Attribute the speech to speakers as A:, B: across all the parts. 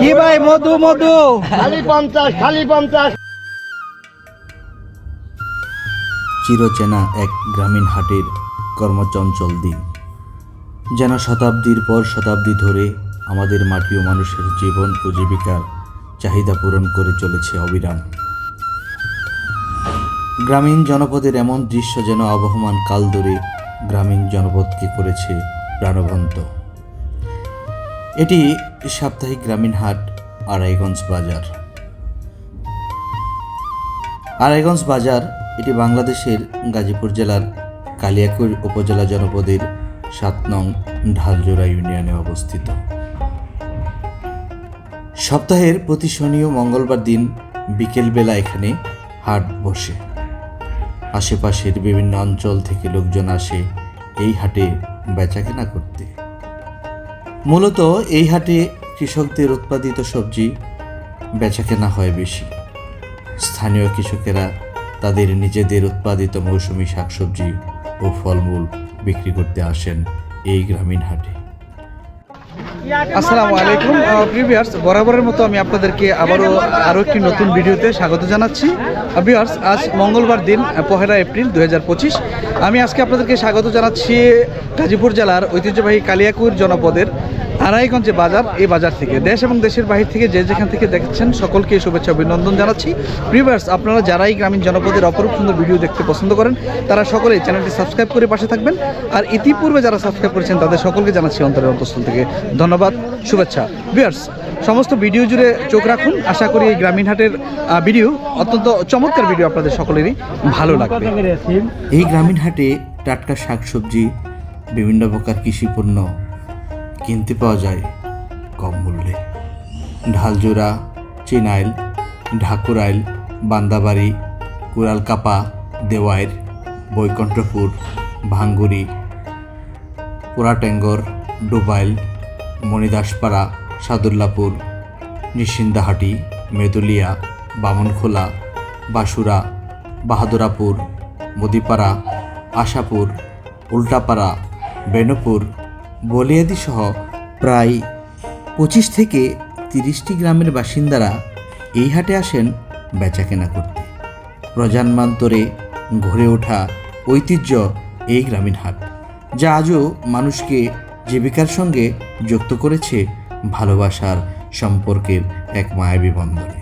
A: কি ভাই মধু মধু?
B: খালি পঞ্চাশ খালি পঞ্চাশ।
C: চিরচেনা এক গ্রামীণ হাটের কর্মচঞ্চল দিন। যেন শতাব্দীর পর শতাব্দী ধরে আমাদের মাটি ও মানুষের জীবন ও জীবিকার চাহিদা পূরণ করে চলেছে অবিরাম। গ্রামীণ জনপদের এমন দৃশ্য যেন আবহমান কাল ধরে গ্রামীণ জনপদকে করেছে প্রাণবন্ত। এটি সাপ্তাহিক গ্রামীণ হাট, আড়াইগঞ্জ বাজার। আড়াইগঞ্জ বাজার, এটি বাংলাদেশের গাজীপুর জেলার কালিয়াকৈর উপজেলা জনপদের সাত নং ঢালজোড়া ইউনিয়নে অবস্থিত। সপ্তাহের প্রতি শনি ও মঙ্গলবার দিন বিকেলবেলা এখানে হাট বসে। আশেপাশের বিভিন্ন অঞ্চল থেকে লোকজন আসে এই হাটে বেচাকেনা করতে। মূলত এই হাটে কৃষকদের উৎপাদিত সবজি বেচাকেনা হয় বেশি। স্থানীয় কৃষকেরা তাদের নিজেদের উৎপাদিত মৌসুমি শাকসবজি ও ফলমূল বিক্রি করতে আসেন এই গ্রামীণ হাটে।
A: আসসালামু আলাইকুম। প্রিভিয়ার্স বরাবরের মতো আমি আপনাদেরকে আবারও আরও একটি নতুন ভিডিওতে স্বাগত জানাচ্ছি। ভিউয়ার্স, আজ মঙ্গলবার দিন পহেলা এপ্রিল দুই হাজার পঁচিশ। আমি আজকে আপনাদেরকে স্বাগত জানাচ্ছি গাজীপুর জেলার ঐতিহ্যবাহী কালিয়াকুর জনপদের আড়াইগঞ্জে বাজার, এই বাজার থেকে। দেশ এবং দেশের বাহির থেকে যে যেখান থেকে দেখছেন, সকলকে শুভেচ্ছা, অভিনন্দন জানাচ্ছি। প্রিভিয়ার্স আপনারা যারাই গ্রামীণ জনপদের অপরূপ সুন্দর ভিডিও দেখতে পছন্দ করেন, তারা সকলেই চ্যানেলটি সাবস্ক্রাইব করে পাশে থাকবেন। আর ইতিপূর্বে যারা সাবস্ক্রাইব করেছেন, তাদের সকলকে জানাচ্ছি অন্তরের অন্তঃস্থল থেকে ধন্যবাদ, শুভেচ্ছা। ভিউয়ার্স সমস্ত ভিডিও জুড়ে চোখ রাখুন। আশা করি এই গ্রামীণ হাটের ভিডিও অত্যন্ত চমৎকার ভিডিও আপনাদের সকলেরই ভালো লাগবে।
C: এই গ্রামীণ হাটে টাটকা শাকসবজি, বিভিন্ন প্রকার কৃষি পণ্য কিনতে পাওয়া যায় কম মূল্যে। ঢালজোড়া, চিনাইল ঢাকুরাইল বান্দাবাড়ি, কুড়ালকাপা, দেওয়াইর, বৈকণ্ঠপুর, ভাঙ্গুরি, পোড়াটেঙ্গর, ডুবাইল, মণিদাসপাড়া, সাদুল্লাপুর, নিশিন্দাহাটি, মেদুলিয়া, বামনখোলা বাসুরা বাহাদুরাপুর, মুদিপাড়া, আশাপুর, উল্টাপাড়া, বেনপুর বলিয়াদি সহ প্রায় পঁচিশ থেকে তিরিশটি গ্রামের বাসিন্দারা এই হাটে আসেন বেচাকেনা করতে। প্রজন্মান্তরে গড়ে ওঠা ঐতিহ্য এই গ্রামীণ হাট, যা আজও মানুষকে জীবিকার সঙ্গে যুক্ত করেছে ভালোবাসার সম্পর্কের এক মায়াবী বন্ধনে।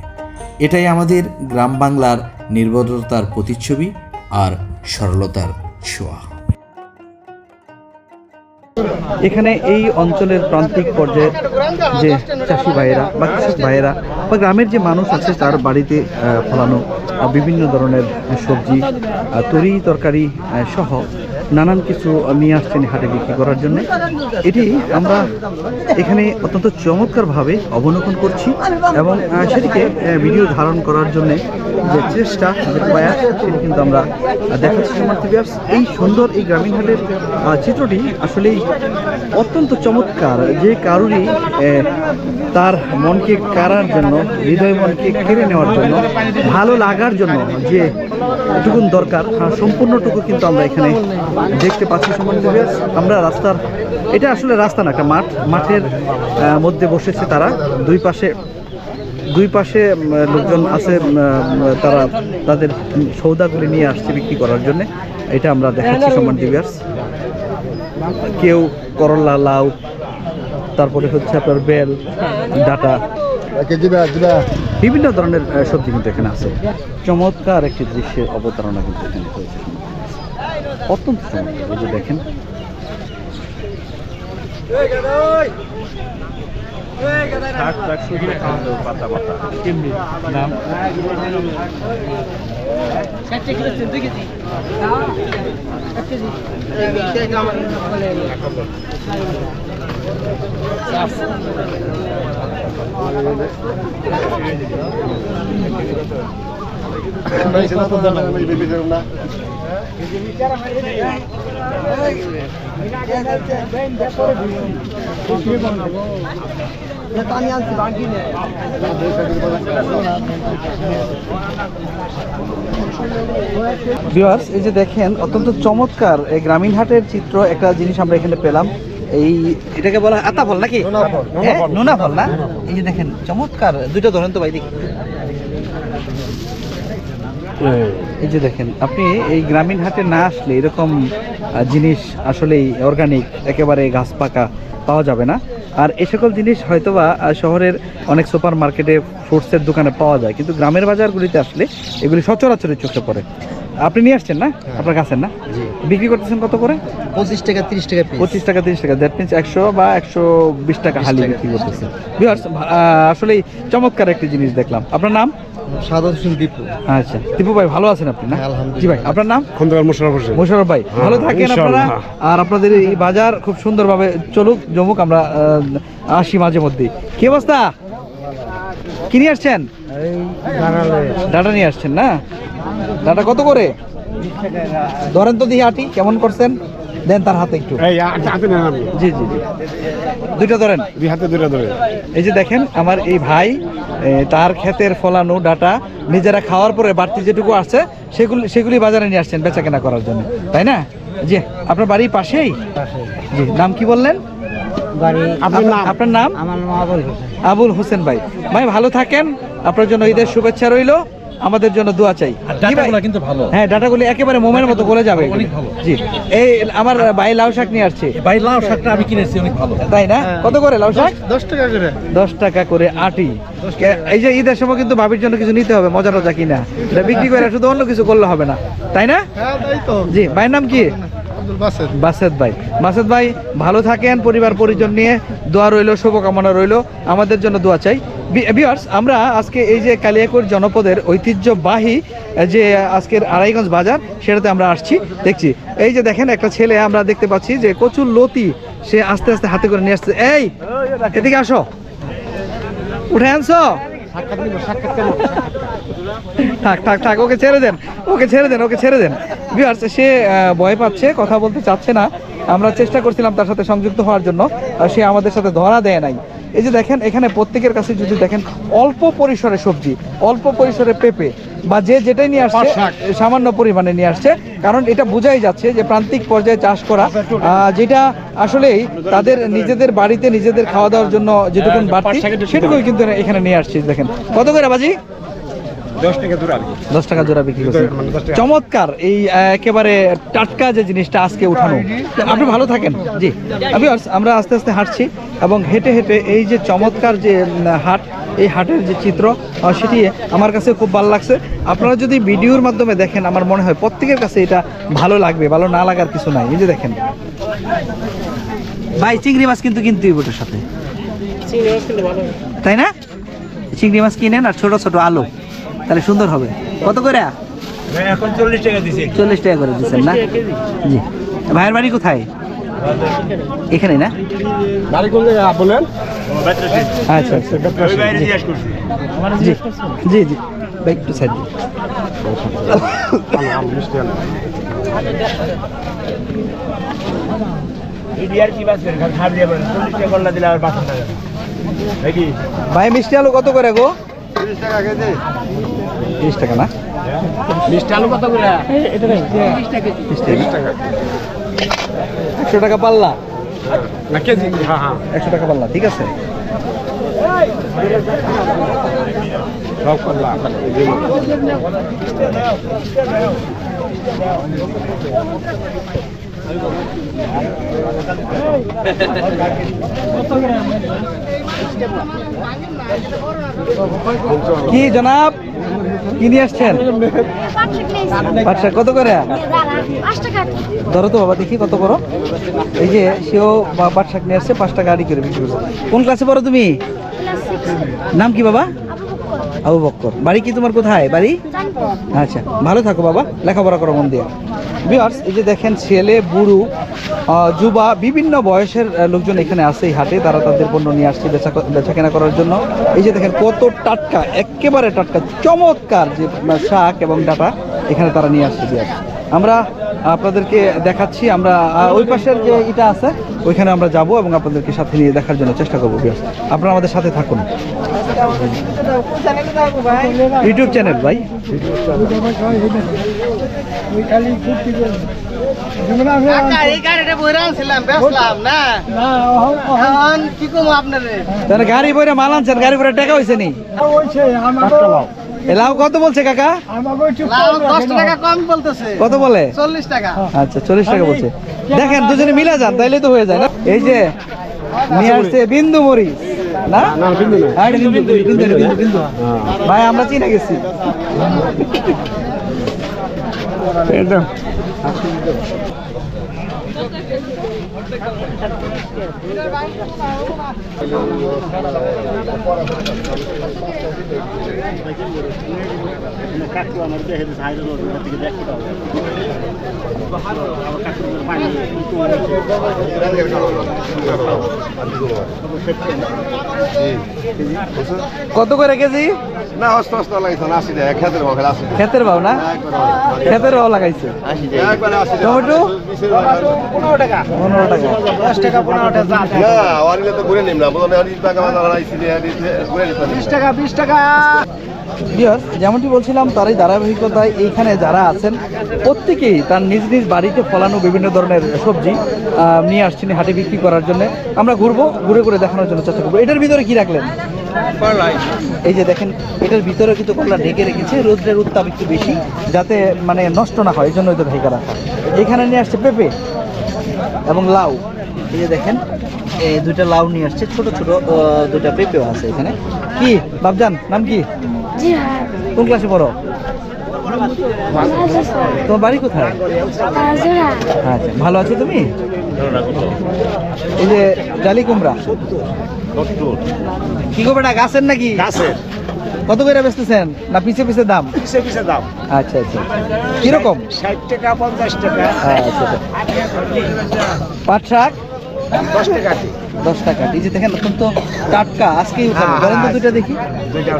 C: এটাই আমাদের গ্রাম বাংলার নির্ভরতার প্রতিচ্ছবি আর সরলতার ছোঁয়া।
A: এখানে এই অঞ্চলের প্রান্তিক পর্যায়ে যে চাষি ভাইয়েরা বা কৃষক ভাইয়েরা বা গ্রামের যে মানুষ আছে, তার বাড়িতে ফলানো বিভিন্ন ধরনের সবজি তরি তরকারি সহ নানান কিছু নিয়ে আসছেন হাটে বিক্রি করার জন্য। এটি আমরা এখানে অত্যন্ত চমৎকারভাবে অবলোকন করছি এবং সেটিকে ভিডিও ধারণ করার জন্য যে চেষ্টা যে প্রয়াস সেটি কিন্তু আমরা দেখাচ্ছি সমাজ ভিউয়ার্স। এই সুন্দর এই গ্রামীণ হাটের চিত্রটি আসলেই অত্যন্ত চমৎকার যে কারোরই তার মনকে কাড়ার জন্য হৃদয় মনকে কেড়ে নেওয়ার জন্য ভালো লাগার জন্য যে টুকুন দরকার আহ, সম্পূর্ণটুকু কিন্তু আমরা এখানে দেখতে পাচ্ছি ভিউয়ার্স। আমরা রাস্তার এটা আসলে রাস্তা না একটা মাঠ মাঠের মধ্যে বসেছে তারা দুই পাশে দুই পাশে লোকজন আছে তারা তাদের সৌদাগুলি নিয়ে আসছে বিক্রি করার জন্য। এটা আমরা দেখাচ্ছি সমান দিবিয়ার্স কেউ করলা, লাউ, তারপরে হচ্ছে আপনার বেল, ডাটা। বিভিন্ন ধরনের সবজি কিন্তু এখানে আছে। চমৎকার একটি দৃশ্যের অবতারণা কিন্তু এখানে হয়েছে। অত্যন্ত চমৎকার ষাট চারশো করে খাওয়া যাবে পাতা পাতা কেমনি দাম না এই যে দেখেন ভিউয়ার্স এই যে দেখেন অত্যন্ত চমৎকার এই গ্রামীণ হাটের চিত্র একটা জিনিস আমরা এখানে পেলাম। এই এটাকে বলা হয় আতা ফল নাকি হ্যাঁ, নোনা ফল না এই যে দেখেন চমৎকার। দুইটা ধরেন তো ভাই দেখি। এই যে দেখেন আপনি এই গ্রামীণ হাটে না আসলে এরকম জিনিস আসলেই অর্গানিক একেবারে গাছ পাকা পাওয়া যাবে না। আর এই সকল জিনিস হয়তোবা শহরের অনেক সুপার মার্কেটে ফ্রুটসের দোকানে পাওয়া যায় কিন্তু গ্রামের বাজারগুলিতে আসলে এগুলি সচরাচরের চোখে পড়ে। আপনি নিয়ে আসছেন না? আপনার কাছে না? বিক্রি করতেছেন কত করে?
B: পঁচিশ টাকা তিরিশ টাকা
A: পঁচিশ টাকা তিরিশ টাকা দ্যাট মিনস একশো বা একশো বিশ টাকা হালি বিক্রি করতেছে আসলেই চমৎকার একটি জিনিস দেখলাম। আপনার নাম?
B: হোসেন দীপু।
A: আচ্ছা। টিপু ভাই ভালো আছেন আপনি না?
B: হ্যাঁ,
A: জি ভাই আপনার নাম?
D: খন্দকার মোশারফ হোসেন।
A: মোশারফ ভাই ভালো থাকেন আপনারা। আর আপনাদের এই বাজার খুব সুন্দরভাবে চলুক জমুক আমরা আসি মাঝে মধ্যে কি অবস্থা? কি নিয়ে আসছেন? ডাটা নিয়ে আসছেন না? ডাটা কত করে? ধরেন তো দিহি আটি কেমন করছেন? দেন তার হাতে একটু।
D: এই আ- হাতে নেন আপনি।
A: জি জি জি। দুইটা ধরেন।
D: দুই হাতে দুইটা ধরে।
A: এই যে দেখেন আমার এই ভাই তার ক্ষেতের ফলানো ডাটা নিজেরা খাওয়ার পরে বাড়তি যেটুকু আছে সেগুলি সেগুলি বাজারে নিয়ে আসছেন বেচা কেনা করার জন্য। তাই না? জি আপনার বাড়ির পাশেই? জি নাম কি বললেন?
D: আপনার নাম?
A: আপনার নাম?
B: আমার আবুল হোসেন।
A: আবুল হোসেন ভাই। ভাই ভালো থাকেন। আপনার জন্য ঈদের শুভেচ্ছা রইল। আমাদের জন্য দোয়া চাই?
E: কিন্তু ভালো।
A: হ্যাঁ ডাটাগুলি একেবারে মোমের মতো গলে যাবে। জি। এই আমার ভাই লাউ শাক নিয়ে আসছে।
E: ভাই লাউ শাকটা আমি কিনেছি অনেক ভালো।
A: তাই না? কত করে লাউ শাক?
B: দশ টাকা করে।
A: দশ টাকা করে আটি। এই যে ঈদের সময় কিন্তু ভাবির জন্য কিছু নিতে হবে মজা টজা কিনা। এটা বিক্রি করে শুধু অন্য কিছু করলে হবে না। তাই না?
B: হ্যাঁ তাই তো।
A: জি ভাইয়ের নাম কি?
B: বাসেদ
A: বাসেদ ভাই। বাসেদ ভাই ভালো থাকেন পরিবার পরিজন নিয়ে। দোয়া রইল শুভকামনা রইল। আমাদের জন্য দোয়া চাই। ভিউয়ার্স আমরা আজকে এই যে কালিয়াকৈর জনপদের ঐতিহ্যবাহী যে আজকের আড়াইগঞ্জ বাজার, সেটাতে আমরা আসছি, দেখছি। এই যে দেখেন, একটা ছেলে, আমরা দেখতে পাচ্ছি যে কচুর লতি সে আস্তে আস্তে হাতে করে নিয়ে আসছে। এই, এদিকে আসো। উঠে আনছো? থাক থাক থাক, ওকে ছেড়ে দেন, ওকে ছেড়ে দেন, ওকে ছেড়ে দেন। ভিউয়ার্স সে ভয় পাচ্ছে, কথা বলতে চাচ্ছে না। আমরা চেষ্টা করছিলাম তার সাথে সংযুক্ত হওয়ার জন্য সে আমাদের সাথে ধরা দেয় নাই। এই যে দেখেন এখানে প্রত্যেকের কাছে যদি দেখেন অল্প পরিসরে সবজি অল্প পরিসরে পেঁপে বা যে যেটাই নিয়ে আসছে সামান্য পরিমাণে নিয়ে আসছে কারণ এটা বোঝাই যাচ্ছে যে প্রান্তিক পর্যায়ে চাষ করা আহ, যেটা আসলেই তাদের নিজেদের বাড়িতে নিজেদের খাওয়া দাওয়ার জন্য যেটুকুন বাড়তি সেটুকুই কিন্তু এখানে নিয়ে আসছে দেখেন। কত করে বাজি?
D: দশ টাকা
A: জোড়া বিক্রি করছেন
D: মানে।
A: চমৎকার এই একেবারে টাটকা যে জিনিসটা আজকে উঠানো। আপনি ভালো থাকেন। জি। Viewers, আমরা আস্তে আস্তে হাঁটছি এবং হেঁটে হেঁটে এই যে চমৎকার যে হাট এই হাটের যে চিত্র সেটি আমার কাছে খুব ভালো লাগছে। আপনারা যদি ভিডিওর মাধ্যমে দেখেন আমার মনে হয় প্রত্যেকের কাছে এটা ভালো লাগবে ভালো না লাগার কিছু নাই। এই যে দেখেন। ভাই চিংড়ি মাছ কিন্তু কিনতেই ওটার সাথে। তাই না? চিংড়ি মাছ কিনেন আর ছোট ছোট আলু। তাহলে সুন্দর হবে। কত করে?
E: এখন চল্লিশ টাকা দিছি।
A: চল্লিশ টাকা করে দিচ্ছেন না? জি। ভাইয়ের বাড়ি কোথায়? এখানে না?
D: বাড়ি কোন জায়গায়? বলেন
A: আচ্ছা আচ্ছা। জি। জি জি ভাই সাইড।
D: মিষ্টি আলু।
A: ভাই মিষ্টি আলু কত করে গো?
B: তিরিশ টাকা কেজি।
A: তিরিশ টাকা না? একশো টাকা পাল্লা।
D: না কেজি। হ্যাঁ হ্যাঁ।
A: একশো টাকা পাল্লা ঠিক আছে?
D: সব
A: কি জনাব? কি নিয়ে আসছেন? আচ্ছা কত করে? ধরো তো বাবা, দেখি কত করো। এই যে, সেও বা- শাক নিয়ে আসছে পাঁচ টাকা আড়ি করে বিক্রি করছে। কোন ক্লাসে পড়ো তুমি? নাম কি বাবা? আবু বক্কর বাড়ি কি তোমার কোথায়? বাড়ি? আচ্ছা ভালো থাকো বাবা লেখাপড়া করো মন দিয়ে। বিয়ার্স এই যে দেখেন ছেলে বুড়ো যুবা বিভিন্ন বয়সের লোকজন এখানে আসে এই হাটে তারা তাদের পণ্য নিয়ে আসছে বেচা বেচা কেনা করার জন্য। এই যে দেখেন কত টাটকা একেবারে টাটকা চমৎকার যে শাক এবং ডাটা এখানে তারা নিয়ে আসছে বিয়ার্স আমরা আপনাদেরকে দেখাচ্ছি আমরা ওই পাশের যে এটা আছে ওইখানে আমরা যাব এবং আপনাদেরকে সাথে নিয়ে দেখার জন্য চেষ্টা করব আপনারা আমাদের সাথে থাকুন। ইউটিউব চ্যানেল ভাই।
B: এই গাড়িটা বইরা আনছিলাম বেচলাম না। এখন কি কম আপনারে
A: তাহলে গাড়ি বইরে মাল আনছেন গাড়ি বইরে টাকা হয়েছে নি? লাউ কত বলছে কাকা?
B: লাউ দশ টাকা কম বলতেছে।
A: কত বলে?
B: চল্লিশ টাকা।
A: আচ্ছা চল্লিশ টাকা বলছে। দেখেন দুজনে মিলে যান তাইলে তো হয়ে যায় না? এই যে নিয়ে আসছে বিন্দু মরি না? হ্যাঁ, এটা বিন্দু, বিন্দু, কত করে কেজি?
B: না অস্ত অস্ত লাগাইছে না আসি না এক হাজার বখাল আসি
A: ক্ষেতের ভাও না? ক্ষেতের ভাও লাগাইছে?
B: একবারে আসি
A: টমেটো? পনেরো টাকা।
B: দশ টাকা পনেরো টাকা না ওয়ারিলে তো ঘুরে টাকা বিশ টাকা
A: যেমনটি বলছিলাম, তারই ধারাবাহিকতায় এইখানে যারা আছেন, প্রত্যেকেই তার নিজ নিজ বাড়িতে ফলানো বিভিন্ন ধরনের সবজি নিয়ে আসছেন হাটে বিক্রি করার জন্য। আমরা ঘুরবো, ঘুরে ঘুরে দেখানোর জন্য চেষ্টা করব। এটার ভিতরে কি রাখলেন? এই যে দেখেন, এটার ভিতরে কিন্তু কলা ঢেকে রেখেছে, রোদ্রের উত্তাপ একটু বেশি, যাতে মানে নষ্ট না হয় এই জন্য এটা ঢেকে রাখা। এখানে নিয়ে আসছে পেঁপে এবং লাউ। এই যে দেখেন দুইটা লাউ নিয়ে আসছে ছোট ছোট দুইটা পেঁপেও আছে এখানে। কি? বাবজান নাম কি?
F: হ্যাঁ
A: কোন ক্লাসে পড়ো? তোমার বাড়ি কোথায়? আচ্ছা ভালো আছো তুমি? এই যে জালি কুমড়া। কি গো বেটা গাছের নাকি?
B: গাছের।
A: কত করে বেচতেছেন? না পিছে পিছে দাম?
B: পিছে পিছে দাম।
A: আচ্ছা আচ্ছা। কীরকম?
B: ষাট টাকা পঞ্চাশ টাকা।
A: আচ্ছা আচ্ছা। পাট শাক?
B: দশ টাকা
A: দশ টাকা। এই যে দেখেন অত্যন্ত টাটকা আজকেই উঠানো।
B: হ্যাঁ,
A: বলেন তো
B: হ্যাঁ।
A: দুইটা দেখি।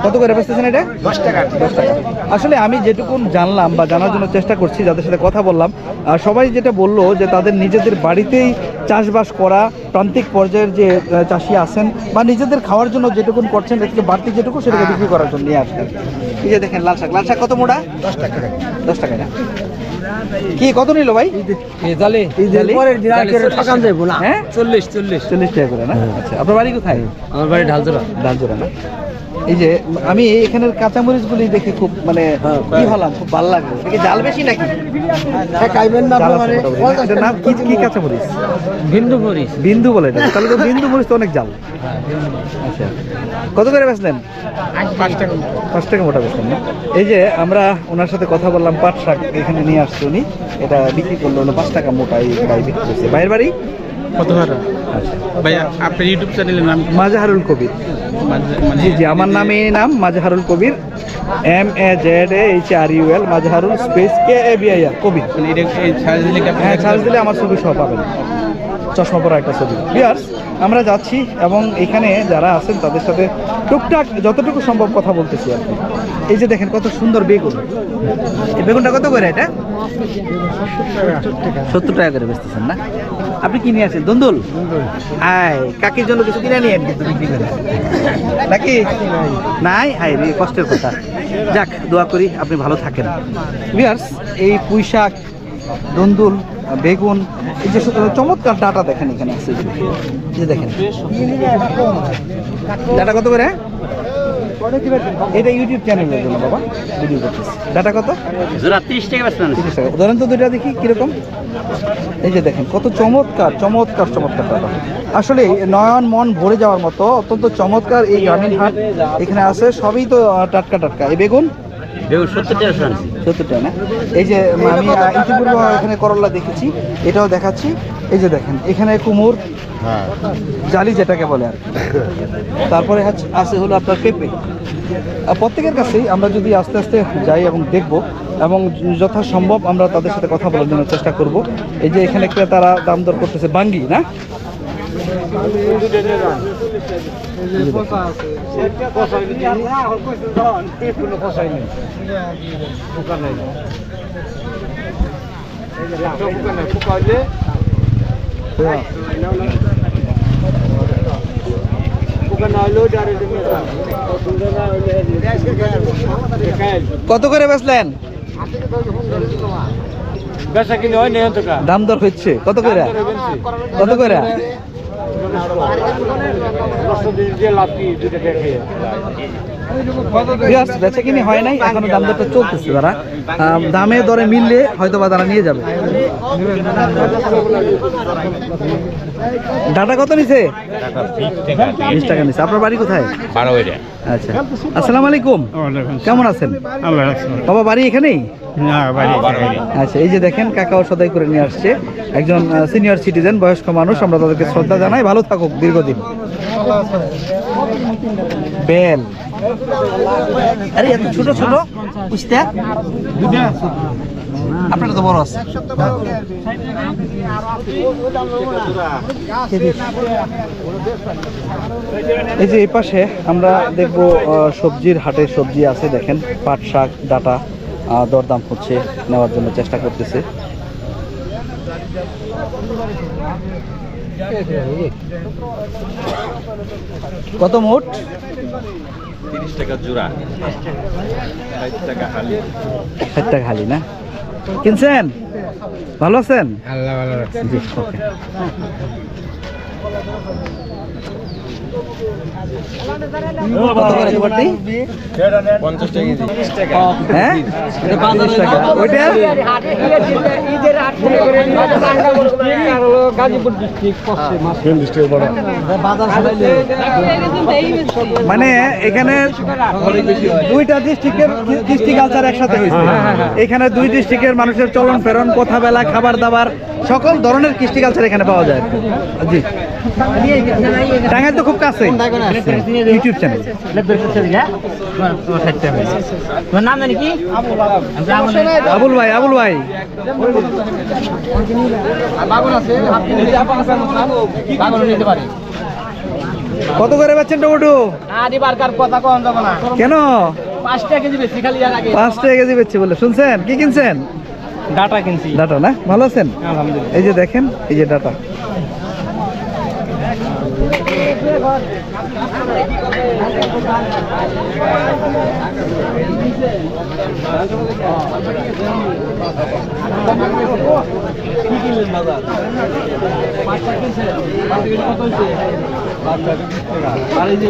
A: কত করে বেচতেছেন এটা?
B: দশ টাকা।
A: দশ টাকা। আসলে আমি যেটুকুন জানলাম বা জানার জন্য চেষ্টা করছি যাদের সাথে কথা বললাম আর সবাই যেটা বলল যে তাদের নিজেদের বাড়িতেই চাষবাস করা প্রান্তিক পর্যায়ের যে চাষি আছেন বা নিজেদের খাওয়ার জন্য যেটুকুন করছেন এর থেকে বাড়তি যেটুকু সেটাকে বিক্রি করার জন্য নিয়ে আসছেন। এই যে দেখেন লাল শাক। লাল শাক কত মোটা?
B: দশ টাকা।
A: দশ টাকা কি কত নিল ভাই?
E: জালে
A: জালি?
E: ঠকান যাইবো না।
A: হ্যাঁ?
E: চল্লিশ চল্লিশ।
A: চল্লিশ টাকা। করে না? আচ্ছা আপনার বাড়ি কোথায়?
E: আমার বাড়ি ঢালচোরা।
A: ডালজোড়া না? এই যে আমি এখানের কাঁচামরিচগুলি দেখে খুব মানে কি হলাম খুব ভালো লাগল জাল বেশি নাকি?
B: খাইবেন
A: জাল আছে মোটামুটি। নাম কি কি কাঁচামরিচ?
E: বিন্দু মরিচ।
A: বিন্দু বলে এটা। তাহলে তো বিন্দু মরিচ তো অনেক জাল। আচ্ছা। কত করে বেচলেন?
E: পাঁচ টাকা
A: মোটা। বেচলেন না? এই যে আমরা ওনার সাথে কথা বললাম পাট শাক এখানে নিয়ে আসছে উনি। এটা বিক্রি করল হলো পাঁচ টাকা মোটা এই বিক্রি করছে। বাইরের বাড়ি?
E: কত
A: আচ্ছা
E: ভাইয়া আপনার ইউটিউব চ্যানেলের নাম
A: মাজাহারুল কবির।
E: মানে
A: জি জি আমার নামে নাম Mazharul Kabir. M A Z A H R U L Mazharul space K A B I R Kabir.
E: মানে
A: হ্যাঁ সার্চ দিলে আমার ছবি সহ পাবেন। চশমা পরা একটা ছবি। বিয়ার্স আমরা যাচ্ছি এবং এখানে যারা আছেন তাদের সাথে টুকটাক যতটুকু সম্ভব কথা বলতেছি আর কি। এই যে দেখেন কত সুন্দর বেগুন। এই বেগুনটা কত করে এটা? সত্তর টাকা করে বেচতেছেন না? আপনি কি নিয়ে আসেন? দন্দুল? আয় কাকির জন্য কিছু কিনে নিয়ে কিন্তু বিক্রি করে। নাকি? নাই? হাই রে কষ্টের কথা। যাক দোয়া করি আপনি ভালো থাকেন। বিয়ার্স এই পুঁই শাক দন্দুল বেগুন এই যে চমৎকার ডাটা দেখেন এখানে আছে। যে দেখেন। ডাটা কত করে? এটা ইউটিউব চ্যানেলের জন্য বাবা। ভিডিও করতেছি। ডাটা কত?
E: জোড়া তিরিশ টাকা
A: তিরিশ টাকা। ধরেন তো দুইটা দেখি কীরকম? এই যে দেখেন কত চমৎকার চমৎকার চমৎকার টাকা আসলে নয়ন মন ভরে যাওয়ার মতো অত্যন্ত চমৎকার এই গ্রামীণ হাট এখানে আছে। সবই তো টাটকা টাটকা। এই বেগুন?
E: বেগুন সত্তর টাকা শুনছি
A: সত্তর টাকা না? এই যে আমি ইতিপূর্বে এখানে করলা দেখেছি এটাও দেখাচ্ছি। এই যে দেখেন এখানে কুমোর জালি যেটাকে বলে আর কি। তারপরে আছে হলো আপনার পেঁপে। আর প্রত্যেকের কাছেই আমরা যদি আস্তে আস্তে যাই এবং দেখব এবং যথাসম্ভব আমরা তাদের সাথে কথা বলার জন্য চেষ্টা করব। এই যে এখানে একটা তারা দাম দর করতেছে বাঙ্গি না? কত করে বেচলেন?
D: বেচা কিনে হয় নেই
A: দাম দর হচ্ছে। কত করে? কত করে? Viewers, বেচা কিনে হয় নাই এখনও দাম দরটা চলতেছে তারা দামে দরে মিললে হয়তো বা তারা নিয়ে যাবে। ডাটা কত নিছে? বিশ টাকা নিছে। আপনার বাড়ি কোথায়? আচ্ছা। আসসালামু আলাইকুম। কেমন আছেন? বাবা বাড়ি এখানেই? আচ্ছা এই যে দেখেন কাকাও সদাই করে নিয়ে আসছে। একজন সিনিয়র সিটিজেন বয়স্ক মানুষ আমরা তাদেরকে শ্রদ্ধা জানাই। ভালো থাকুক দীর্ঘদিন। বেল। আরে, এত ছোট ছোট? বুঝতে আপনারা তো বড় আছে? এই যে এই পাশে আমরা দেখব সবজির হাটে সবজি আছে, দেখেন, পাট শাক, ডাটা দরদাম হচ্ছে, নেওয়ার জন্য চেষ্টা করতেছে। কত মোট?
E: তিরিশ টাকা জোড়া ষাট টাকা হালি।
A: ষাট টাকা হালি না? কিনছেন? ভালো আছেন?
D: আল্লাহ ভালো
A: জি ওকে। কত করে দুবারটি
D: পঞ্চাশ টাকা কেজি
A: হ্যাঁ তিরিশ টাকা ওইটা
D: গাজীপুর ডিস্ট্রিক্ট
A: মানে এখানে দুইটা ডিস্ট্রিক্টের ডিস্ট্রিক্ট কালচার একসাথে হয়েছে। এখানে দুই ডিস্ট্রিক্টের মানুষের চলন ফেরন কথা বেলা খাবার দাবার সকল ধরনের কৃষ্টি কালচার এখানে পাওয়া যায়। জি। টাঙ্গাইল তো খুব কাছে ইউটিউব চ্যানেল
G: তোমার নাম জানি কি?
A: আবুল ভাই আবুল ভাই। কত করে পাচ্ছেন টমেটো?
G: আর এবার কার কথা কম যাব না।
A: কেন?
G: পাঁচ টাকা কেজি বেশি খালি
A: পাঁচ টাকা কেজি বেচছে বলে। শুনছেন? কি কিনছেন?
G: ডাটা কিনছি।
A: ডাটা না? ভালো আছেন?
G: আলহামদুলিল্লাহ।
A: এই যে দেখেন এই যে ডাটা।
G: আর এই যে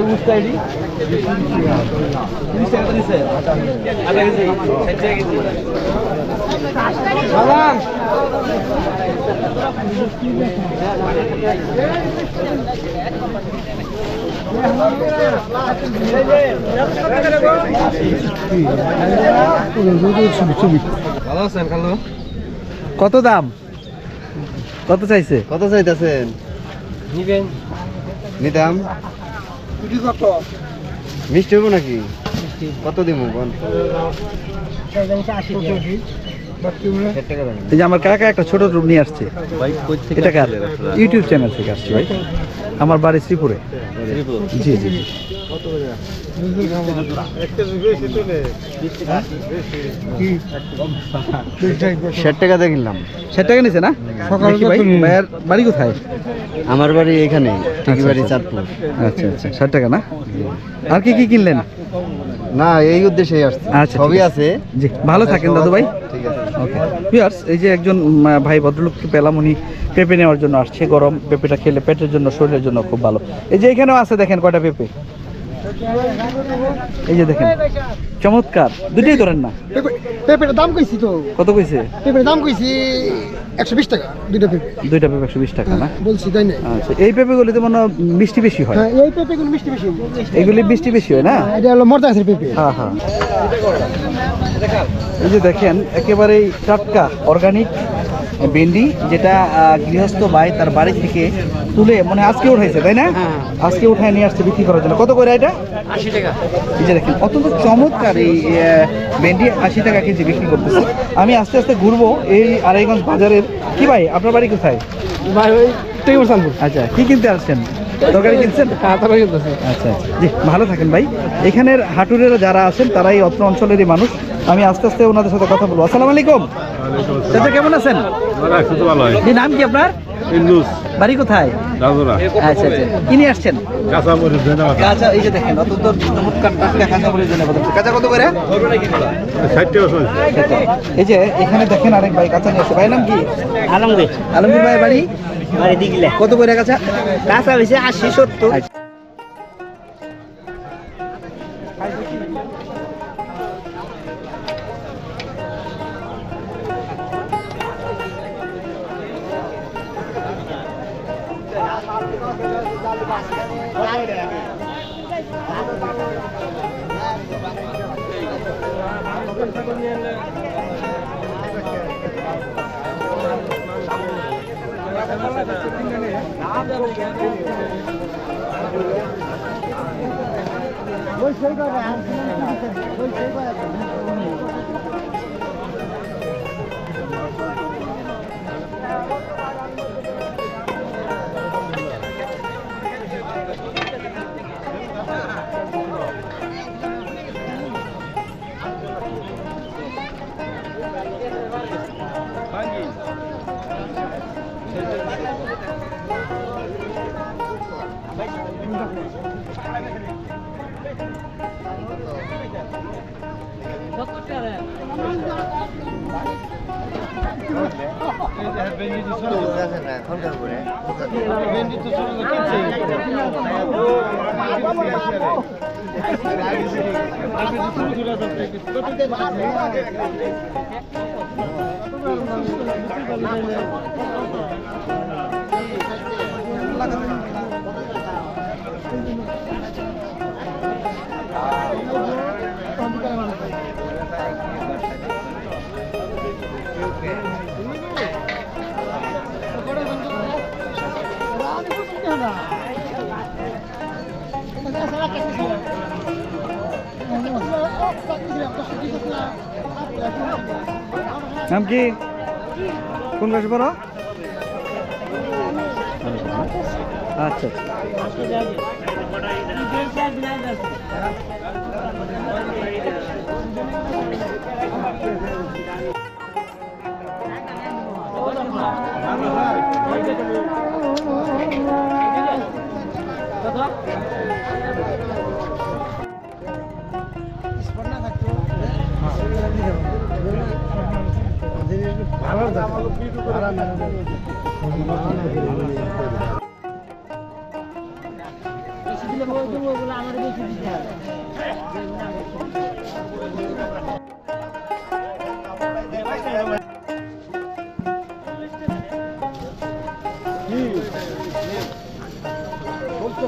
A: কত দাম? কত চাইছে?
B: কত চাইতেছেন?
G: নিবেন।
B: নিতাম? মিষ্টি হব নাকি? কত দিব
A: এই যে আমার কাকা একটা ছোট রুম নিয়ে আসছে। এটা কার? ইউটিউব চ্যানেল থেকে আসছে। ভাই? আমার বাড়ি শ্রীপুরে। জি জি জি।
B: ষাট টাকা দিয়ে কিনলাম।
A: ষাট টাকা নিছে না? দেখি ভাই ভাইয়ার বাড়ি কোথায়?
B: আমার বাড়ি এখানে বাড়ি
A: আচ্ছা।
B: চাঁদপুর।
A: আচ্ছা আচ্ছা। ষাট টাকা না? আর কি কি কিনলেন?
B: না এই উদ্দেশ্যেই আসছে।
A: আচ্ছা,
B: সবই আছে।
A: জি ভালো থাকেন দাদু ভাই
B: ঠিক আছে।
A: ভিউয়ার্স এই যে একজন ভাই ভদ্রলোককে পেলাম, উনি পেঁপে নেওয়ার জন্য আসছে, গরম পেঁপেটা খেলে পেটের জন্য, শরীরের জন্য খুব ভালো। এই যে এখানেও আছে দেখেন কয়টা পেঁপে। এই যে দেখেন চমৎকার। দুটোই ধরেন না।
H: পেঁপের দাম কইছি তো।
A: কত কইছে?
H: পেঁপের দাম কইছি একশো বিশ টাকা দুইটা পেঁপে।
A: দুইটা পেঁপে একশো বিশ টাকা না?
H: বলছি তাই না?
A: আচ্ছা এই পেঁপেগুলিতে মনে হয় মিষ্টি বেশি হয়।
H: হ্যাঁ এই পেঁপেগুলো মিষ্টি বেশি
A: এগুলি মিষ্টি বেশি হয় না?
H: এটা হলো মর্দা গাছের পেঁপে।
A: হ্যাঁ হ্যাঁ। এই যে দেখেন একেবারেই টাটকা অর্গানিক ভেন্ডি যেটা গৃহস্থ ভাই তার বাড়ি থেকে তুলে মানে আজকে উঠাইছে তাই না? আজকে উঠায় নিয়ে আসছে বিক্রি করার জন্য। কত করে এটা?
G: আশি টাকা।
A: এই যে দেখেন অত্যন্ত চমৎকার এই ভেন্ডি আশি টাকা কেজি বিক্রি করতেছে। আমি আস্তে আস্তে ঘুরবো এই আড়াইগঞ্জ বাজারের। কি ভাই আপনার বাড়ি কোথায়?
H: ভাই ওই
A: আচ্ছা কি কিনতে আসছেন? তরকারি কিনছেন?
H: হ্যাঁ
A: আচ্ছা আচ্ছা। জি ভালো থাকেন ভাই। এখানের হাটুরেরা যারা আছেন তারাই অত্র অঞ্চলেরই মানুষ। আমি আস্তে আস্তে ওনাদের সাথে কথা বলব। আসসালামু আলাইকুম। চাচা কেমন আছেন?
D: ভালো
A: নাম কি আপনার? বাড়ি কোথায়? আচ্ছা আচ্ছা। কি নিয়ে আসছেন?
D: কাঁচা মরিচ ধন্যবাদ।
A: কাঁচা এই যে দেখেন অত্যন্ত চমৎকার টাটকা কাঁচা মরিচ জন্য কাঁচা কত করে?
D: ষাট টাকা চলছে
A: এই যে এখানে দেখেন আরেক ভাই কাঁচা নিয়ে আসছে। ভাই নাম কি?
G: আলমগীর।
A: আলমগীর ভাই বাড়ি?
G: বাড়ি
A: কত করে কাঁচা?
G: কাঁচা বেশি আশি সত্তর।
A: নাম কি? কোন ক্লাসে পড়ো আচ্ছা আচ্ছা।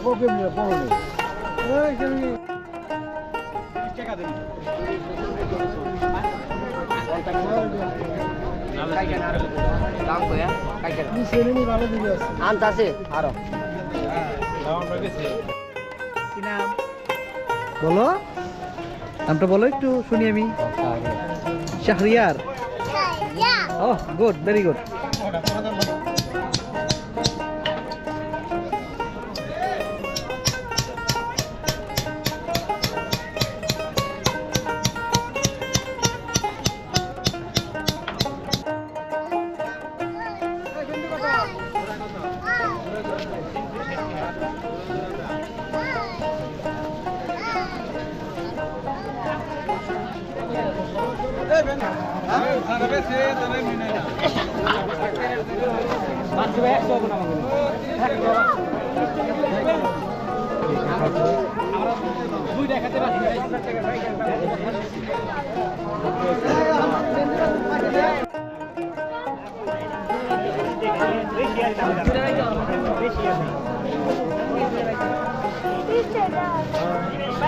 G: প্রবলেম নেই বড় নেই টাকা দেবেন আন্ত আছে আরও
A: বলো? নামটা বলো একটু শুনি আমি। শাহরিয়ার। ও গুড ভেরি গুড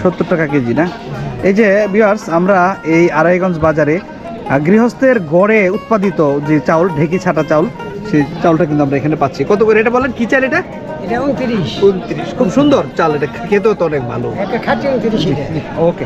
A: সত্তর টাকা কেজি না? এই যে বিয়ার্স আমরা এই আড়াইগঞ্জ বাজারে গৃহস্থের গড়ে উৎপাদিত যে চাউল ঢেকি ছাটা চাউল সেই চাউলটা কিন্তু আমরা এখানে পাচ্ছি। কত করে এটা বলেন? কি চাল এটা?
H: এটা উনত্রিশ।
A: উনত্রিশ। খুব সুন্দর চাল এটা। খেতেও তো অনেক ভালো। ওকে।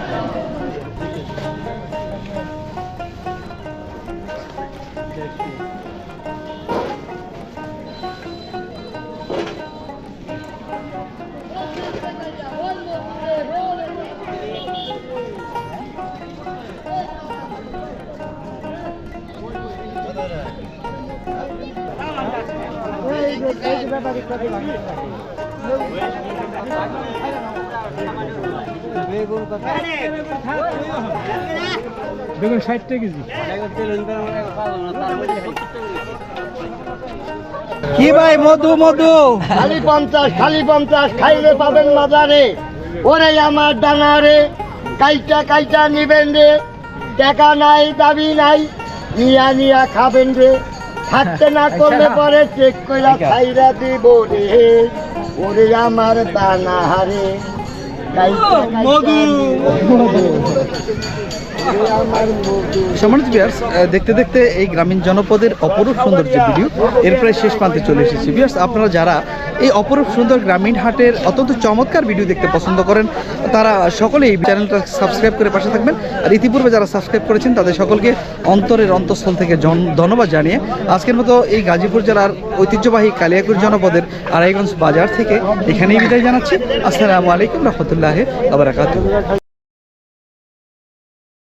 A: মধু মধু।
G: খালি পঞ্চাশ খালি পঞ্চাশ খাইলে পাবেন বাজারে ওরে আমার দানারে কাইটা কাইটা নিবেন রে। টাকা নাই দাবি নাই নিয়া নিয়া খাবেন রে। থাকতে না করলে পরে চেক কইরা খাইরা দিব রে। ওরে আমার দানা হারে মধু।
A: সম্মানিত বিয়ার্স দেখতে দেখতে এই গ্রামীণ জনপদের অপরূপ সুন্দর যে ভিডিও এর প্রায় শেষ প্রান্তে চলে এসেছি। বিয়ার্স আপনারা যারা এই অপরূপ সুন্দর গ্রামীণ হাটের অত্যন্ত চমৎকার ভিডিও দেখতে পছন্দ করেন, তারা সকলেই চ্যানেলটা সাবস্ক্রাইব করে পাশে থাকবেন। আর ইতিপূর্বে যারা সাবস্ক্রাইব করেছেন, তাদের সকলকে অন্তরের অন্তঃস্থল থেকে জন- ধন্যবাদ জানিয়ে আজকের মতো এই গাজীপুর জেলার ঐতিহ্যবাহী কালিয়াকুর জনপদের আড়াইগঞ্জ বাজার থেকে এখানেই বিদায় জানাচ্ছি। আসসালামু আলাইকুম রহমতুল্লাহ আবরাকাত